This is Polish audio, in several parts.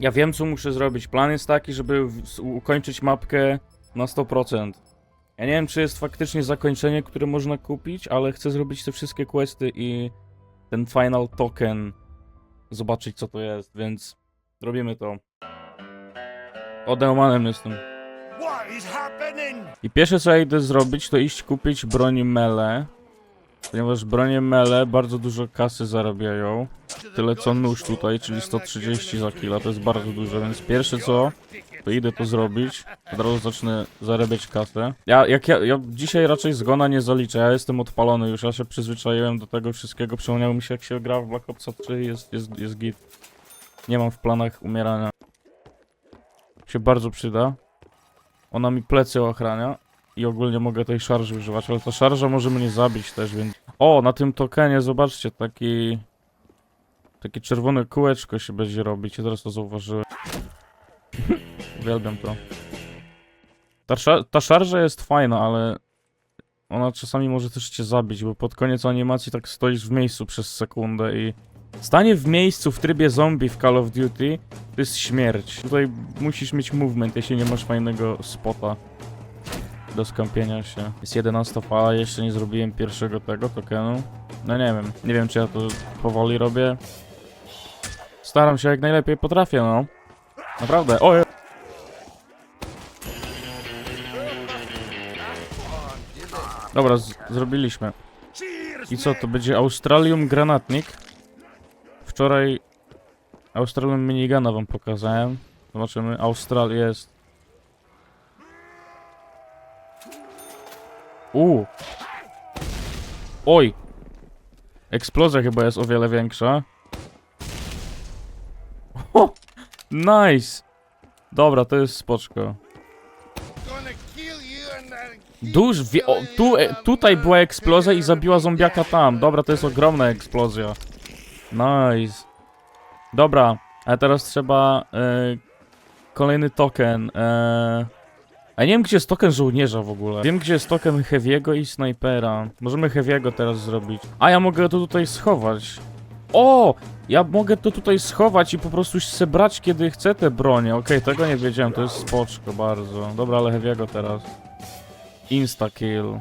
Ja wiem, co muszę zrobić. Plan jest taki, żeby ukończyć mapkę na 100%. Ja nie wiem, czy jest faktycznie zakończenie, które można kupić, ale chcę zrobić te wszystkie questy i ten final token zobaczyć, co to jest, więc robimy to. Odełmanem jestem. I pierwsze co ja idę zrobić, to iść kupić broń mele. Ponieważ bronie mele bardzo dużo kasy zarabiają. Tyle co nóż tutaj, czyli 130 za kilo, to jest bardzo dużo, więc pierwsze co, to idę to zrobić. Od razu zacznę zarabiać kasę. Ja, jak ja, ja dzisiaj raczej zgona nie zaliczę, ja jestem odpalony już, ja się przyzwyczaiłem do tego wszystkiego, przypomniało mi się jak się gra w Black Opsa 3, jest, jest, jest git. Nie mam w planach umierania. Się bardzo przyda. Ona mi plecy ochrania i ogólnie mogę tej szarży używać, ale ta szarża może mnie zabić też, więc... O, na tym tokenie, zobaczcie, taki... Takie czerwone kółeczko się będzie robić, ja teraz to zauważyłem. Uwielbiam to. Ta, ta szarża jest fajna, ale... Ona czasami może też cię zabić, bo pod koniec animacji tak stoisz w miejscu przez sekundę i... Stanie w miejscu w trybie zombie w Call of Duty to jest śmierć. Tutaj musisz mieć movement, jeśli nie masz fajnego spota do skąpienia się. Jest 11 fala, jeszcze nie zrobiłem pierwszego tego tokenu. No nie wiem, nie wiem czy ja to powoli robię. Staram się jak najlepiej potrafię, no. Naprawdę, o! je- Dobra, zrobiliśmy. I co, to będzie Australium Granatnik? Wczoraj Australium Minigana wam pokazałem. Zobaczymy, Austral jest. U. Oj! Eksplozja chyba jest o wiele większa. O! Nice! Dobra, to jest spoczko. Duż, wie, o, tu, e, tutaj była eksplozja i zabiła zombiaka tam. Dobra, to jest ogromna eksplozja. Nice. Dobra, a teraz trzeba e, kolejny token. E, a nie wiem, gdzie jest token żołnierza w ogóle. Wiem, gdzie jest token Heavy'ego i Snipera. Możemy Heavy'ego teraz zrobić. A ja mogę to tutaj schować. O! Ja mogę to tutaj schować i po prostu se brać, kiedy chcę te bronie. Okej, tego nie wiedziałem, to jest spoczko bardzo. Dobra, ale Heavy'ego teraz. Insta-kill.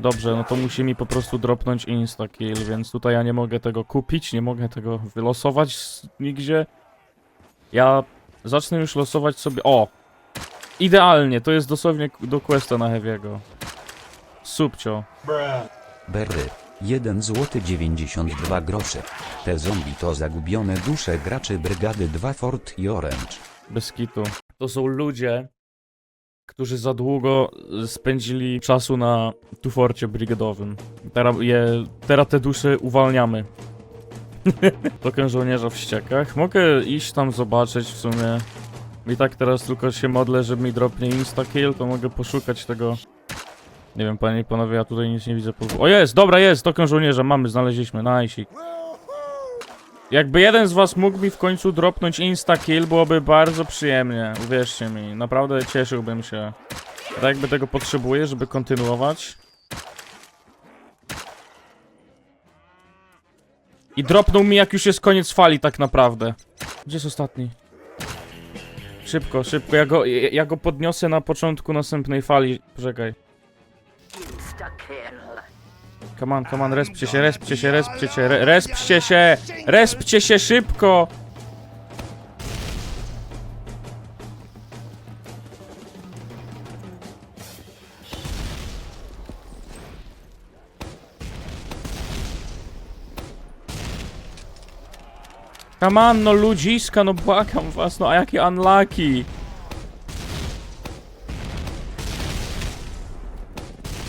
Dobrze, no to musi mi po prostu dropnąć insta-kill, więc tutaj ja nie mogę tego kupić, nie mogę tego wylosować nigdzie. Ja zacznę już losować sobie... O! Idealnie, to jest dosłownie do questa na Heavy'ego. Subcio. Berry. 1 zł 92 grosze. Te zombie to zagubione dusze graczy Brygady 2 Fort i Orange. Bez kitu. To są ludzie, którzy za długo spędzili czasu na tuforcie brygadowym. Teraz, je, teraz te dusze uwalniamy. Token żołnierza w ściekach. Mogę iść tam zobaczyć w sumie. I tak teraz tylko się modlę, że mi dropnie insta-kill, to mogę poszukać tego. Nie wiem, panie i panowie, ja tutaj nic nie widzę. Po... O jest, dobra jest, token żołnierza, mamy, znaleźliśmy, nice. Jakby jeden z was mógł mi w końcu dropnąć insta-kill, byłoby bardzo przyjemnie, uwierzcie mi. Naprawdę cieszyłbym się. Tak jakby tego potrzebuję, żeby kontynuować. I dropnął mi jak już jest koniec fali tak naprawdę. Gdzie jest ostatni? Szybko, szybko, ja go, ja, ja go podniosę na początku następnej fali. Poczekaj. Come on, come on, respcie się, respcie się, respcie się, re, respcie się! Respcie się szybko! Come on, no ludziska, no błagam was, no a jakie unlucky!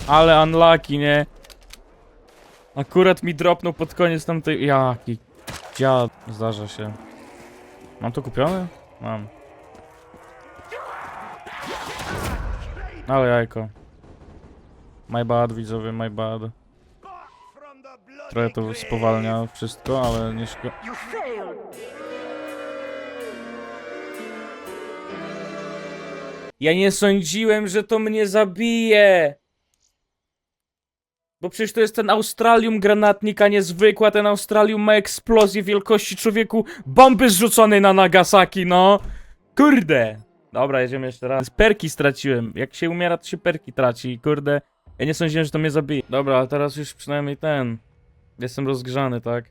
Ale unlucky, nie? Akurat mi dropnął pod koniec tamtej... Jaki dziad, zdarza się. Mam to kupione? Mam. Ale jajko. My bad, widzowie, my bad. Trochę to spowalnia wszystko, ale nie szko... Ja nie sądziłem, że to mnie zabije! Bo przecież to jest ten Australium granatnik, a nie zwykła. Ten Australium ma eksplozję wielkości człowieku bomby zrzuconej na Nagasaki, no. Kurde. Dobra, jedziemy jeszcze raz. Perki straciłem. Jak się umiera, to się perki traci. Kurde. Ja nie sądziłem, że to mnie zabije. Dobra, ale teraz już przynajmniej ten. Jestem rozgrzany, tak?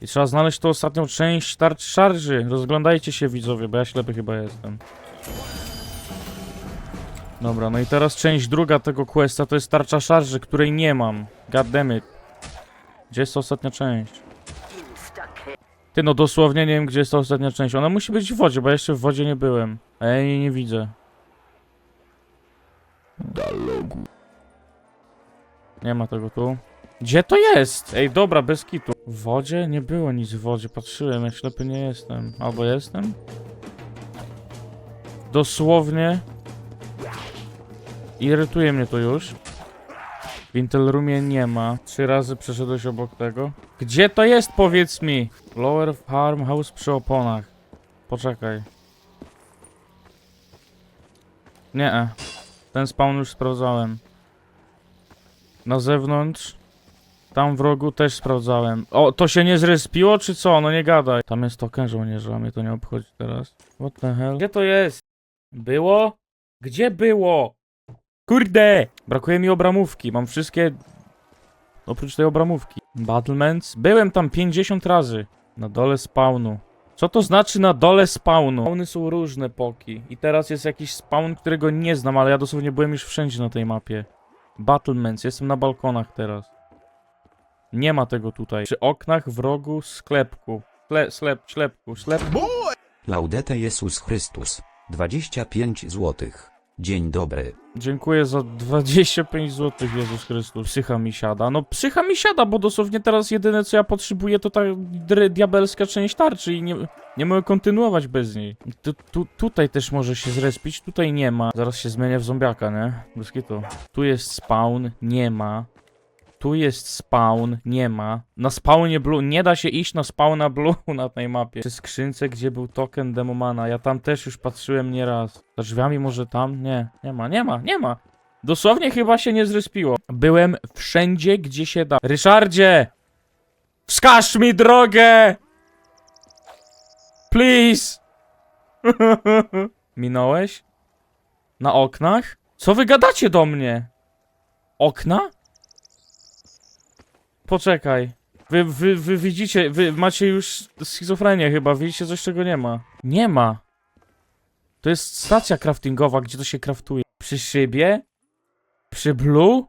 I trzeba znaleźć tą ostatnią część tarcz szarży. Rozglądajcie się widzowie, bo ja ślepy chyba jestem. Dobra, no i teraz część druga tego questa to jest tarcza szarży, której nie mam. God damn it. Gdzie jest ta ostatnia część? Ty no dosłownie nie wiem gdzie jest ta ostatnia część. Ona musi być w wodzie, bo jeszcze w wodzie nie byłem. A ja jej nie widzę. Dialogu. Nie ma tego tu. Gdzie to jest? Ej, dobra, bez kitu. W wodzie? Nie było nic w wodzie, patrzyłem, ja ślepy nie jestem. Albo jestem? Dosłownie. Irytuje mnie to już. W Intel Roomie nie ma. Trzy razy przeszedłeś obok tego. Gdzie to jest, powiedz mi? Lower Farmhouse przy oponach. Poczekaj. Nie. -e. Ten spawn już sprawdzałem. Na zewnątrz. Tam w rogu też sprawdzałem. O, to się nie zrespiło, czy co? No nie gadaj. Tam jest token żołnierza, mnie to nie obchodzi teraz. What the hell? Gdzie to jest? Było? Gdzie było? Kurde! Brakuje mi obramówki. Mam wszystkie... Oprócz tej obramówki. Battlements? Byłem tam 50 razy. Na dole spawnu. Co to znaczy na dole spawnu? Spawny są różne poki. I teraz jest jakiś spawn, którego nie znam, ale ja dosłownie byłem już wszędzie na tej mapie. Battlements. Jestem na balkonach teraz. Nie ma tego tutaj. Przy oknach, w rogu, sklepku. Sle, slep, ślepku, ślep. Laudete Jesus Chrystus. 25 złotych. Dzień dobry. Dziękuję za 25 zł, Jezus Chrystus. Psycha mi siada. No psycha mi siada, bo dosłownie teraz jedyne co ja potrzebuję to ta diabelska część tarczy i nie, nie mogę kontynuować bez niej. Tu, tu, tutaj też może się zrespić, tutaj nie ma. Zaraz się zmienię w zombiaka, nie? Bez kitu. Tu jest spawn, nie ma. Tu jest spawn, nie ma. Na spawnie blue, nie da się iść na spawna blue na tej mapie. Przy skrzynce, gdzie był token demomana, ja tam też już patrzyłem nieraz. Za drzwiami może tam? Nie, nie ma, nie ma, nie ma. Dosłownie chyba się nie zrespiło. Byłem wszędzie, gdzie się da. Ryszardzie! Wskaż mi drogę! Please! Minąłeś? Na oknach? Co wy gadacie do mnie? Okna? Poczekaj. Wy, wy, wy widzicie, wy macie już schizofrenię chyba, widzicie coś czego nie ma. Nie ma. To jest stacja craftingowa, gdzie to się craftuje. Przy szybie? Przy blue?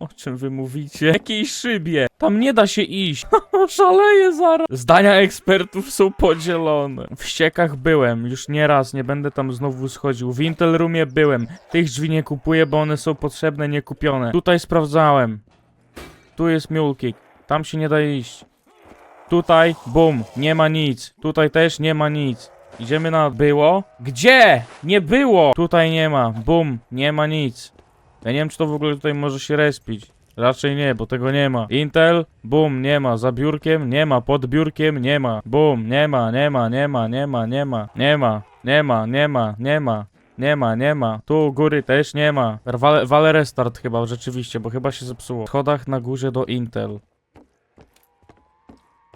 O czym wy mówicie? Jakiej szybie? Tam nie da się iść. Szaleję zaraz. Zdania ekspertów są podzielone. W ściekach byłem, już nie raz, nie będę tam znowu schodził. W Intel Roomie byłem. Tych drzwi nie kupuję, bo one są potrzebne, nie kupione. Tutaj sprawdzałem. Tu jest mule kick. Tam się nie da iść. Tutaj, bum, nie ma nic. Tutaj też nie ma nic. Idziemy na... Było? Gdzie? Nie było! Tutaj nie ma. Bum, nie ma nic. Ja nie wiem, czy to w ogóle tutaj może się respić. Raczej nie, bo tego nie ma. Intel, bum, nie ma. Za biurkiem, nie ma. Pod biurkiem, nie ma. Bum, nie ma, nie ma, nie ma, nie ma, nie ma. Nie ma, nie ma, nie ma, nie ma. Nie ma, nie ma. Tu u góry też nie ma. Wale, wale restart chyba, rzeczywiście, bo chyba się zepsuło. W schodach na górze do Intel.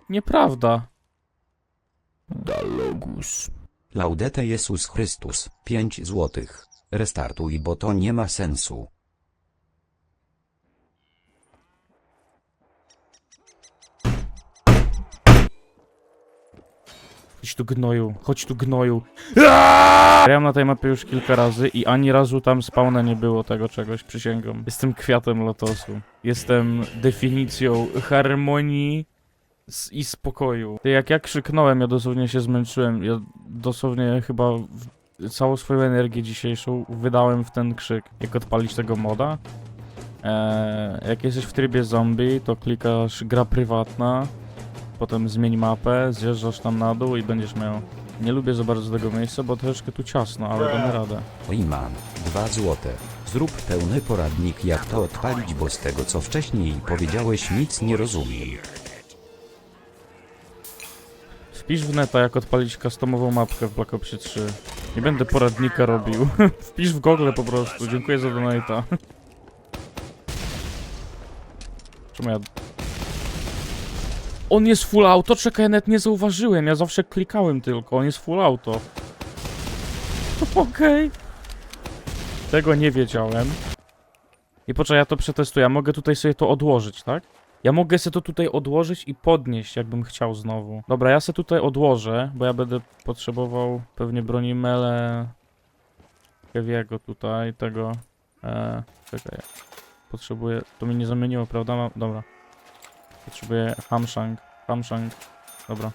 Nieprawda. Dialogus. Laudete Jesus Chrystus. 5 złotych. Restartuj, bo to nie ma sensu. Chodź tu gnoju, chodź tu gnoju. Grałem na tej mapie już kilka razy i ani razu tam spawna nie było tego czegoś, przysięgam. Jestem kwiatem lotosu. Jestem definicją harmonii i spokoju. Jak ja krzyknąłem, ja dosłownie się zmęczyłem. Ja dosłownie chyba całą swoją energię dzisiejszą wydałem w ten krzyk. Jak odpalić tego moda? Eee, jak jesteś w trybie zombie, to klikasz gra prywatna, potem zmień mapę, zjeżdżasz tam na dół i będziesz miał. Nie lubię za bardzo tego miejsca, bo troszeczkę tu ciasno, ale damy radę. Oiman. 2 złote. Zrób pełny poradnik jak to odpalić, bo z tego co wcześniej powiedziałeś nic nie rozumiem. Wpisz w neta, jak odpalić customową mapkę w Black Ops 3. Nie będę poradnika robił. Wpisz w Google po prostu. Dziękuję za donate'a. Czemu ja... On jest full auto? Czekaj, ja nawet nie zauważyłem. Ja zawsze klikałem tylko. On jest full auto. Okej. Tego nie wiedziałem. I poczekaj, ja to przetestuję. Ja mogę tutaj sobie to odłożyć, tak? Ja mogę sobie to tutaj odłożyć i podnieść, jakbym chciał znowu. Dobra, ja sobie tutaj odłożę, bo ja będę potrzebował pewnie broni mele... Heavy'ego tutaj, tego... E, czekaj. Potrzebuję... To mi nie zamieniło, prawda? Dobra. Potrzebuję Hamshang. Hamshang. Dobra.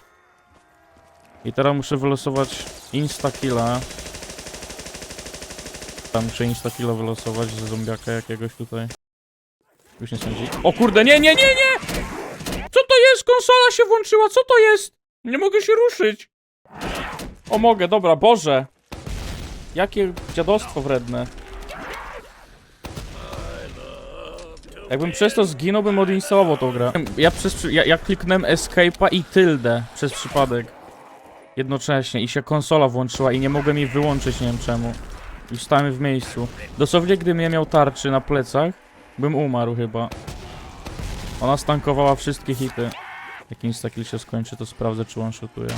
I teraz muszę wylosować insta-killa. Tam muszę insta-killa wylosować ze zombiaka jakiegoś tutaj. Już nie sądzi. O kurde, nie, nie, nie, nie! Co to jest? Konsola się włączyła, co to jest? Nie mogę się ruszyć. O, mogę, dobra, Boże. Jakie dziadostwo wredne. Jakbym przez to zginął, bym odinstalował tą grę. Ja przez ja, ja kliknąłem Escape'a i tyldę przez przypadek. Jednocześnie i się konsola włączyła i nie mogłem jej wyłączyć, nie wiem czemu. I stałem w miejscu. Dosłownie gdybym nie miał tarczy na plecach, bym umarł chyba. Ona stankowała wszystkie hity. Jak instakill się skończy, to sprawdzę, czy one-shotuje.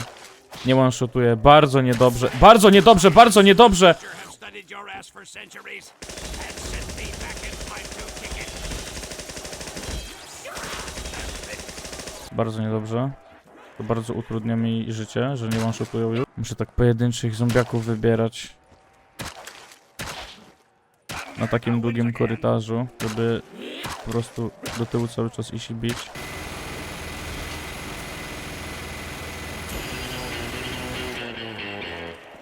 Nie one-shotuje. Bardzo niedobrze. Bardzo niedobrze, bardzo niedobrze! Bardzo niedobrze. To bardzo utrudnia mi życie, że nie one-shotują już. Muszę tak pojedynczych zombiaków wybierać. Na takim długim korytarzu, żeby po prostu do tyłu cały czas iść i bić.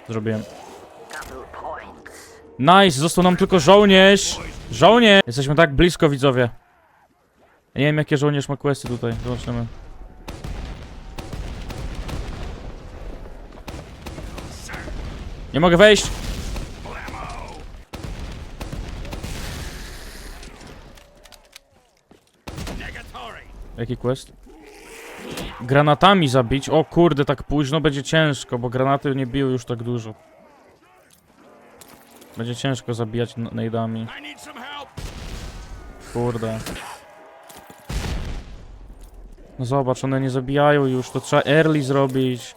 Zrobiłem. Nice! Został nam tylko żołnierz! Żołnierz! Jesteśmy tak blisko, widzowie. Nie wiem, jakie żołnierz ma questy tutaj. Zobaczymy. Nie mogę wejść! Jaki quest? Granatami zabić? O kurde, tak późno będzie ciężko, bo granaty nie biły już tak dużo. Będzie ciężko zabijać n- nade'ami. I need some help. Kurde. No zobacz, one nie zabijają już, to trzeba early zrobić.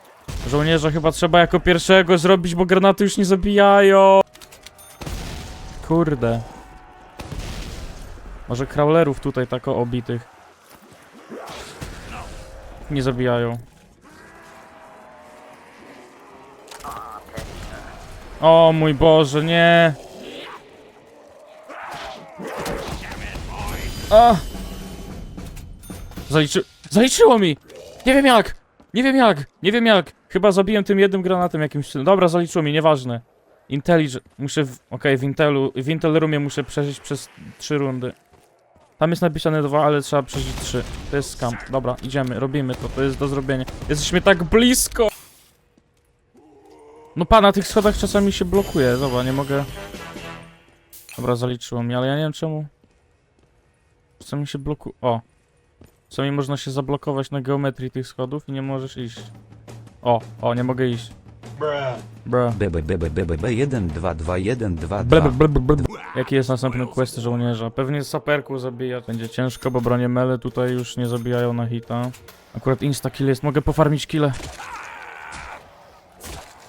Żołnierza chyba trzeba jako pierwszego zrobić, bo granaty już nie zabijają. Kurde. Może crawlerów tutaj tak obitych. Nie zabijają. O mój Boże, nie. A! Zaliczy... Zaliczyło mi! Nie wiem jak! Nie wiem jak! Nie wiem jak! Chyba zabiłem tym jednym granatem jakimś... Dobra, zaliczyło mi, nieważne. Intelligent... Muszę... W... Okej, w Intelu... W Intel Roomie muszę przeżyć przez trzy rundy. Tam jest napisane dwa, ale trzeba przeżyć trzy. To jest skam. Dobra, idziemy, robimy to. To jest do zrobienia. Jesteśmy tak blisko! No pa, na tych schodach czasami się blokuje. Dobra, nie mogę... Dobra, zaliczyło mi, ale ja nie wiem czemu... Czasami się bloku... O. Czasami można się zablokować na geometrii tych schodów i nie możesz iść. O, o, nie mogę iść. Bruh. BBBBBB 1 2 2 1 2 Ble, 2 ble, ble, ble, ble. Jaki jest następny quest żołnierza? Pewnie saperku zabijać. Będzie ciężko, bo bronie mele tutaj już nie zabijają na hita. Akurat insta kill jest. Mogę pofarmić kile.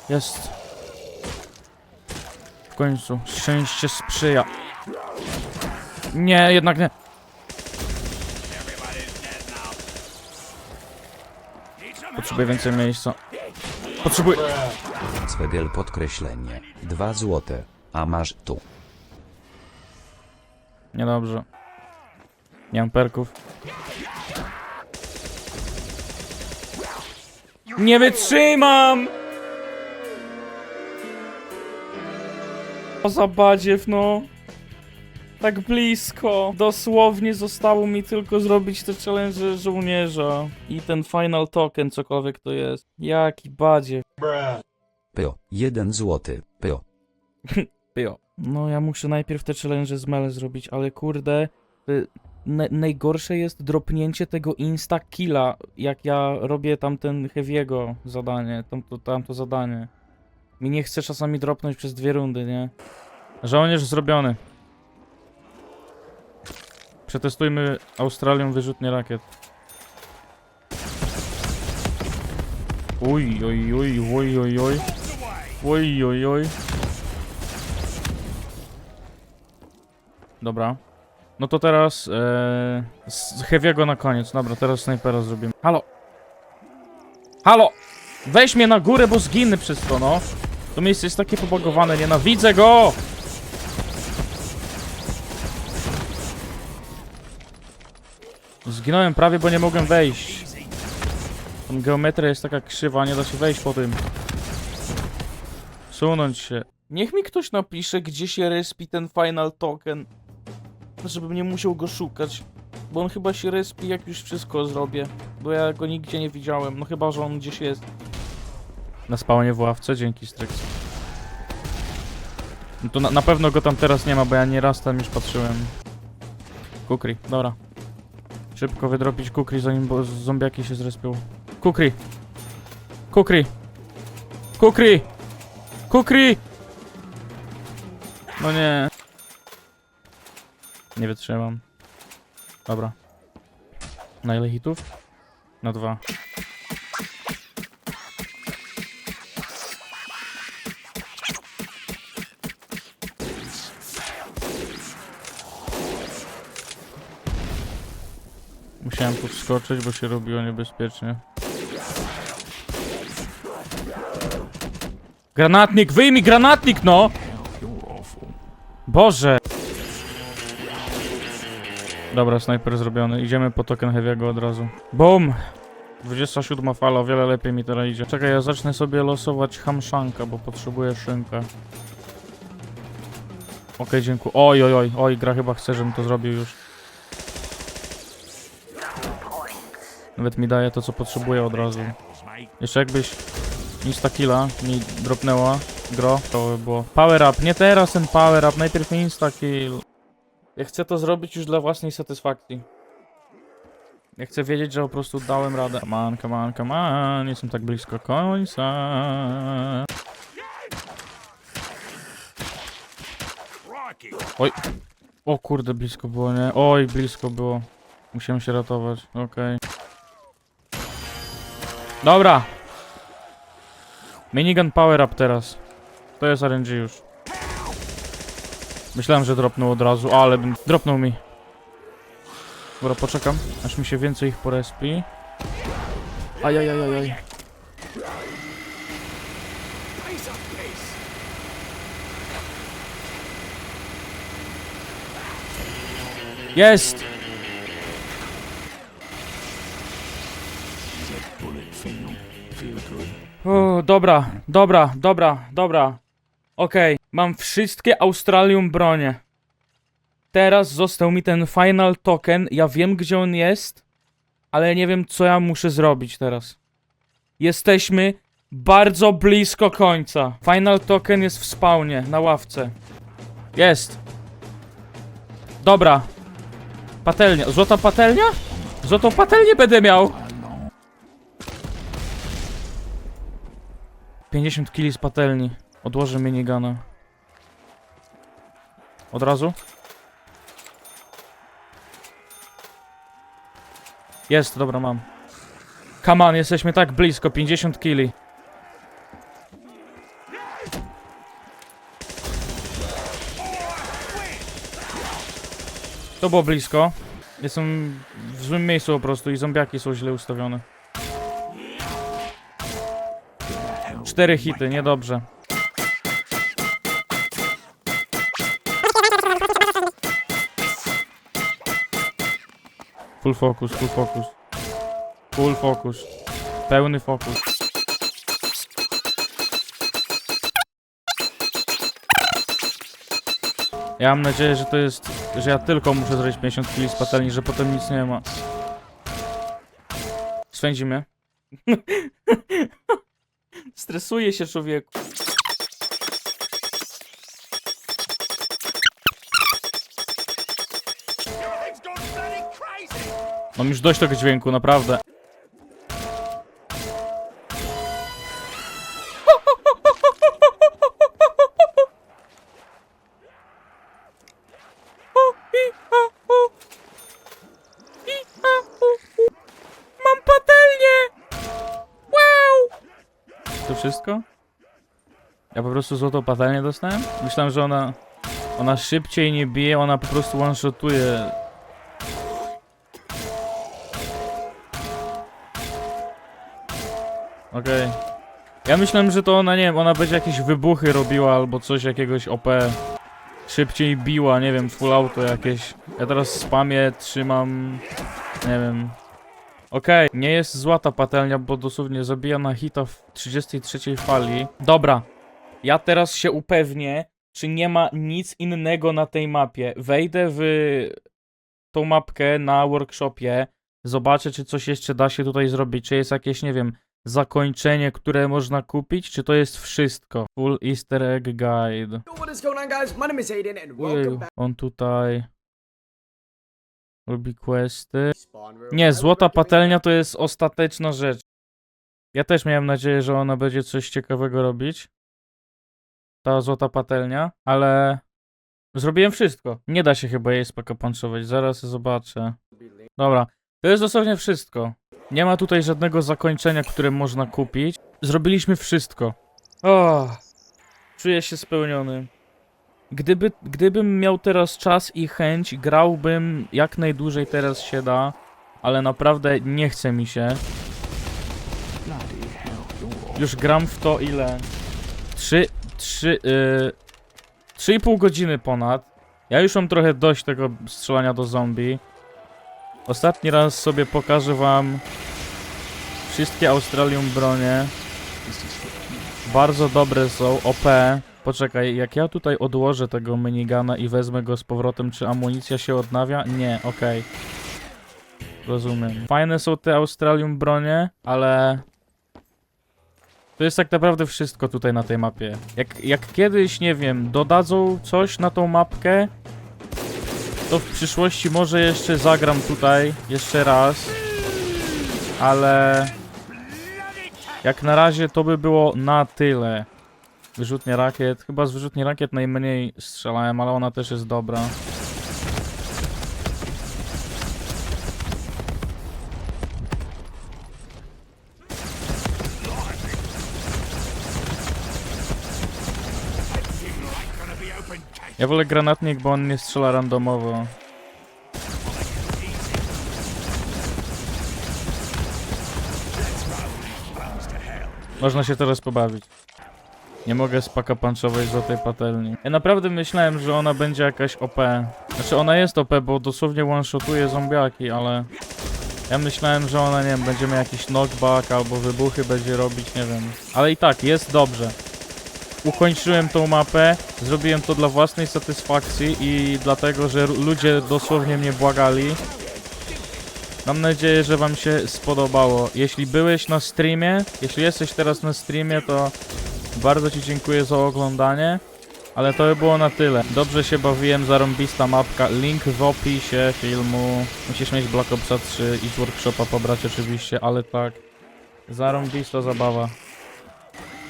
Jest. W końcu. Szczęście sprzyja. Nie, jednak nie. Potrzebuję więcej miejsca. Potrzebuję... Cwegel podkreślenie 2 złote, a masz tu. Niedobrze. Nie mam perków. Nie wytrzymam! O za badziew, no. Tak blisko. Dosłownie zostało mi tylko zrobić te challenge żołnierza. I ten final token, cokolwiek to jest. Jaki badziew. PO 1 złoty, PO. Jo. No ja muszę najpierw te challenge z Mele zrobić, ale kurde, y, na- najgorsze jest dropnięcie tego insta killa, jak ja robię tamten Heavy'ego zadanie, tamto, tamto zadanie. Mi nie chce czasami dropnąć przez dwie rundy, nie? Żołnierz zrobiony. Przetestujmy Australią wyrzutnie rakiet. Uj, oj, oj, oj, oj, oj. Oj, oj, oj. Dobra. No to teraz e, z Heavy'ego na koniec. Dobra, teraz snajpera zrobimy. Halo! Halo! Weź mnie na górę, bo zginę przez to, no. To miejsce jest takie pobagowane, nienawidzę go! Zginąłem prawie, bo nie mogłem wejść. Tam geometria jest taka krzywa, nie da się wejść po tym. Sunąć się. Niech mi ktoś napisze, gdzie się respi ten final token. Żebym nie musiał go szukać. Bo on chyba się respi, jak już wszystko zrobię. Bo ja go nigdzie nie widziałem. No chyba, że on gdzieś jest. Na spawnie w ławce, dzięki Strix. No to na, na pewno go tam teraz nie ma, bo ja nieraz tam już patrzyłem. Kukri, dobra. Szybko wydropić Kukri, zanim bo zombiaki się zrespią. Kukri! Kukri! Kukri! Kukri! No nie. Nie wytrzymam. Dobra. Na ile hitów? Na dwa. Musiałem tu wskoczyć, bo się robiło niebezpiecznie. Granatnik, wyjmij granatnik, no! Boże! Dobra, snajper zrobiony. Idziemy po token heavy'ego od razu. Boom! 27 fala, o wiele lepiej mi teraz idzie. Czekaj, ja zacznę sobie losować hamszanka, bo potrzebuję szynkę. Okej, dziękuję. Oj, oj, oj, oj, gra chyba chce, żebym to zrobił już. Nawet mi daje to, co potrzebuję od razu. Jeszcze jakbyś insta killa mi dropnęła, gro, to by było. Power up, nie teraz ten power up, najpierw insta kill. Ja chcę to zrobić już dla własnej satysfakcji. Ja chcę wiedzieć, że po prostu dałem radę. Come on, come on, come on, jestem tak blisko końca. Oj. O kurde, blisko było, nie? Oj, blisko było. Musiałem się ratować, okej. Dobra. Minigun power up teraz. To jest RNG już. Myślałem, że dropnął od razu, ale bym... Dropnął mi. Dobra, poczekam, aż mi się więcej ich porespi. Ajajajajaj. Jest! Dobra, dobra, dobra, dobra. Okej, mam wszystkie Australium bronie. Teraz został mi ten final token. Ja wiem, gdzie on jest, ale nie wiem, co ja muszę zrobić teraz. Jesteśmy bardzo blisko końca. Final token jest w spawnie, na ławce. Jest. Dobra. Patelnia. Złota patelnia? Złotą patelnię będę miał. 50 kili z patelni. Odłożę minigana. Od razu? Jest, dobra, mam. Come on, jesteśmy tak blisko. 50 kili. To było blisko. Jestem w złym miejscu po prostu i zombiaki są źle ustawione. Cztery hity, niedobrze. Full focus, full focus. Full focus. Pełny fokus. Ja mam nadzieję, że to jest, że ja tylko muszę zrobić 50 kg z patelni, że potem nic nie ma. Swędzi. Stresuje się człowieku. Mam już dość tego dźwięku, naprawdę. Wszystko? Ja po prostu złotą patelnię dostałem? Myślałem, że ona... Ona szybciej nie bije, ona po prostu one-shotuje. Okej. Ja myślałem, że to ona, nie wiem, ona będzie jakieś wybuchy robiła albo coś jakiegoś OP. Szybciej biła, nie wiem, full auto jakieś. Ja teraz spamię, trzymam... Nie wiem. Okej, nie jest zła ta patelnia, bo dosłownie zabija na hita w 33 fali. Dobra, ja teraz się upewnię, czy nie ma nic innego na tej mapie. Wejdę w tą mapkę na workshopie, zobaczę, czy coś jeszcze da się tutaj zrobić, czy jest jakieś, nie wiem, zakończenie, które można kupić, czy to jest wszystko. Full easter egg guide. What is going on, guys? My name is Aiden, and welcome back on tutaj robi questy. Nie, złota patelnia to jest ostateczna rzecz. Ja też miałem nadzieję, że ona będzie coś ciekawego robić. Ta złota patelnia, ale zrobiłem wszystko. Nie da się chyba jej spakopanczować, zaraz zobaczę. Dobra, to jest dosłownie wszystko. Nie ma tutaj żadnego zakończenia, które można kupić. Zrobiliśmy wszystko. O, czuję się spełniony. Gdyby, gdybym miał teraz czas i chęć, grałbym jak najdłużej teraz się da, ale naprawdę nie chce mi się. Już gram w to ile? Trzy, trzy, yy, trzy i pół godziny ponad. Ja już mam trochę dość tego strzelania do zombie. Ostatni raz sobie pokażę wam wszystkie Australium bronie. Bardzo dobre są, OP. Poczekaj, jak ja tutaj odłożę tego minigana i wezmę go z powrotem, czy amunicja się odnawia? Nie, okej. Rozumiem. Fajne są te Australium bronie, ale... To jest tak naprawdę wszystko tutaj na tej mapie. Jak, jak kiedyś, nie wiem, dodadzą coś na tą mapkę, to w przyszłości może jeszcze zagram tutaj, jeszcze raz. Ale... Jak na razie to by było na tyle. Wyrzutnia rakiet. Chyba z wyrzutni rakiet najmniej strzelałem, ale ona też jest dobra. Ja wolę granatnik, bo on nie strzela randomowo. Można się teraz pobawić. Nie mogę spaka punchować złotej patelni. Ja naprawdę myślałem, że ona będzie jakaś OP. Znaczy ona jest OP, bo dosłownie one-shotuje zombiaki, ale... Ja myślałem, że ona, nie wiem, będzie miała jakiś knockback albo wybuchy będzie robić, nie wiem. Ale i tak, jest dobrze. Ukończyłem tą mapę, zrobiłem to dla własnej satysfakcji i dlatego, że ludzie dosłownie mnie błagali. Mam nadzieję, że wam się spodobało. Jeśli byłeś na streamie, jeśli jesteś teraz na streamie, to bardzo ci dziękuję za oglądanie. Ale to by było na tyle. Dobrze się bawiłem, zarąbista mapka. Link w opisie filmu. Musisz mieć Black Opsa 3 i z workshopa pobrać oczywiście, ale tak. Zarąbista zabawa.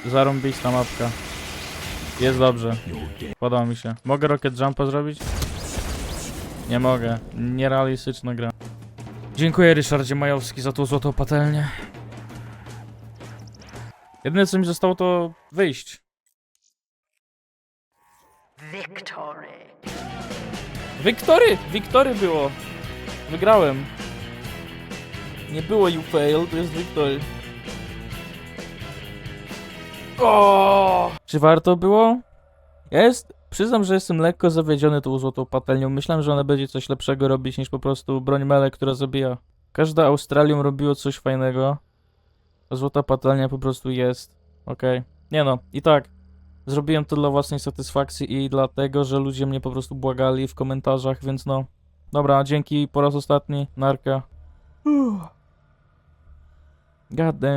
Zarąbista mapka. Jest dobrze. Podoba mi się. Mogę Rocket Jumpa zrobić? Nie mogę. Nierealistyczna gra. Dziękuję Ryszardzie Majowski za tą złotą patelnię. Jedyne co mi zostało to wyjść. Victory. Wiktory! Wiktory było! Wygrałem. Nie było you fail, to jest Wiktory. O! Czy warto było? Jest, przyznam, że jestem lekko zawiedziony tą złotą patelnią. Myślałem, że ona będzie coś lepszego robić niż po prostu broń mele, która zabija. Każda Australium robiło coś fajnego. Złota patelnia po prostu jest. Okej. Nie no, i tak. Zrobiłem to dla własnej satysfakcji i dlatego, że ludzie mnie po prostu błagali w komentarzach, więc no. Dobra, dzięki po raz ostatni. Narka. God damn.